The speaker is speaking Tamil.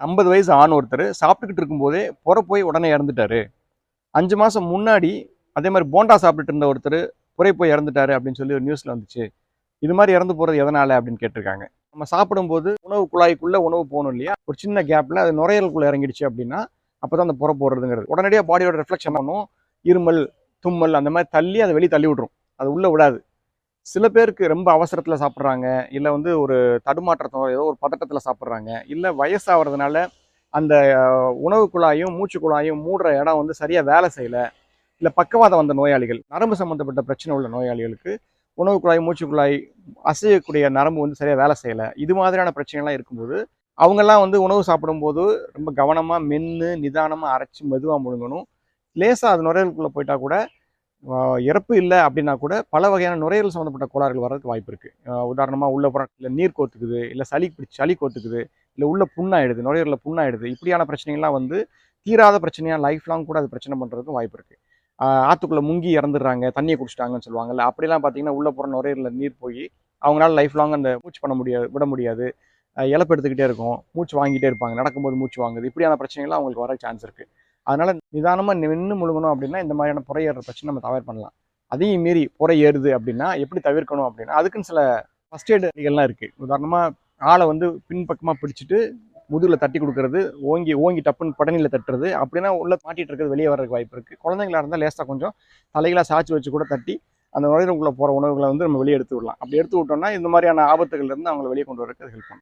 ஐம்பது வயசு ஆண் ஒருத்தர் சாப்பிட்டுக்கிட்டு இருக்கும்போதே புற போய் உடனே இறந்துட்டாரு. அஞ்சு மாதம் முன்னாடி அதே மாதிரி போண்டா சாப்பிட்டுட்டு இருந்த ஒருத்தர் புறை போய் இறந்துட்டாரு அப்படின்னு சொல்லி ஒரு நியூஸில் வந்துச்சு. இது மாதிரி இறந்து போகிறது எதனால அப்படின்னு கேட்டிருக்காங்க. நம்ம சாப்பிடும்போது உணவு குழாய்க்குள்ளே உணவு போகணும் இல்லையா? ஒரு சின்ன கேப்பில் அது நுரையலுக்குள்ளே இறங்கிடுச்சு அப்படின்னா அப்போ தான் அந்த புற போடுறதுங்கிறது உடனடியாக பாடியோட ரிஃப்ளெக்ஷன் பண்ணும். இருமல் தும்மல் அந்த மாதிரி தள்ளி அதை வெளியே தள்ளி விட்ரும் அது உள்ளே விடாது சில பேருக்கு ரொம்ப அவசரத்தில் சாப்பிட்றாங்க இல்லை வந்து ஒரு தடுமாற்றத்தோ ஏதோ ஒரு பதட்டத்தில் சாப்பிட்றாங்க இல்லை வயசாகிறதுனால அந்த உணவு குழாயும் மூச்சு குழாயும் மூடுற இடம் வந்து சரியாக வேலை செய்யலை இல்லை பக்கவாதம் வந்த நோயாளிகள் நரம்பு சம்மந்தப்பட்ட பிரச்சனை உள்ள நோயாளிகளுக்கு உணவு குழாய் மூச்சு குழாய் அசையக்கூடிய நரம்பு வந்து சரியாக வேலை செய்யலை. இது மாதிரியான பிரச்சனைகள்லாம் இருக்கும்போது அவங்கெல்லாம் வந்து உணவு சாப்பிடும்போது ரொம்ப கவனமாக மென்று நிதானமாக அரைச்சி மெதுவாக முழுங்கணும். லேசாக அது நுரையீரலுக்குள்ளே போயிட்டால் கூட இறப்பு இல்லை அப்படின்னா கூட பல வகையான நுரையீரல் சம்மந்தப்பட்ட கோளாறுகள் வர்றதுக்கு வாய்ப்பு இருக்குது உதாரணமாக உள்ள புறம் இல்லை நீர் கோத்துக்குது இல்லை சளி பிடிச்சி சளி கோத்துக்குது இல்லை உள்ள புண்ணாயிடுது நுரையீரலில் புண்ணாயிடுது இப்படியான பிரச்சனைகள்லாம் வந்து தீராத பிரச்சனையாக லைஃப் லாங் கூட அது பிரச்சனை பண்ணுறதுக்கும் வாய்ப்பு இருக்குது ஆற்றுக்குள்ளே முங்கி இறந்துடுறாங்க தண்ணியை குடிச்சிட்டாங்கன்னு சொல்லுவாங்கல்ல அப்படிலாம் பார்த்தீங்கன்னா உள்ள புறம் நுரையீரலில் நீர் போய் அவங்களால லைஃப் லாங் அந்த மூச்சு பண்ண முடியாது விட முடியாது. இழப்பு எடுத்துக்கிட்டே இருக்கும் மூச்சு வாங்கிட்டே இருப்பாங்க நடக்கும்போது மூச்சு வாங்குது இப்படியான பிரச்சனைகள்லாம் அவங்களுக்கு வர சான்ஸ் இருக்குது அதனால் நிதானமாக நின்று முழுங்கணும் அப்படின்னா இந்த மாதிரியான புறையேற பிரச்சனை நம்ம தவிர பண்ணலாம். அதையும் மீறி புறை ஏறுது அப்படின்னா எப்படி தவிர்க்கணும் அப்படின்னா அதுக்குன்னு சில ஃபஸ்ட் எய்டு வழிகள்லாம் இருக்குது உதாரணமாக ஆளை வந்து பின்பக்கமாக பிடிச்சிட்டு முதுகில் தட்டி கொடுக்கறது ஓங்கி ஓங்கி டப்புன்னு படனியில் தட்டுறது அப்படின்னா உள்ளே மாட்டிகிட்டு இருக்கிறது வெளியே வர்றதுக்கு வாய்ப்பு இருக்குது குழந்தைங்களா இருந்தால் லேசாக கொஞ்சம் தலைகளாக சாய்ச்சி வச்சு கூட தட்டி அந்த நுழைவுக்குள்ளே போகிற உணவுகளை வந்து நம்ம வெளியே எடுத்து விடலாம். அப்படி எடுத்து விட்டோம்னா இந்த மாதிரியான ஆபத்துகள்லேருந்து அவங்களை வெளியே கொண்டு வரதுக்கு ஹெல்ப் பண்ணும்.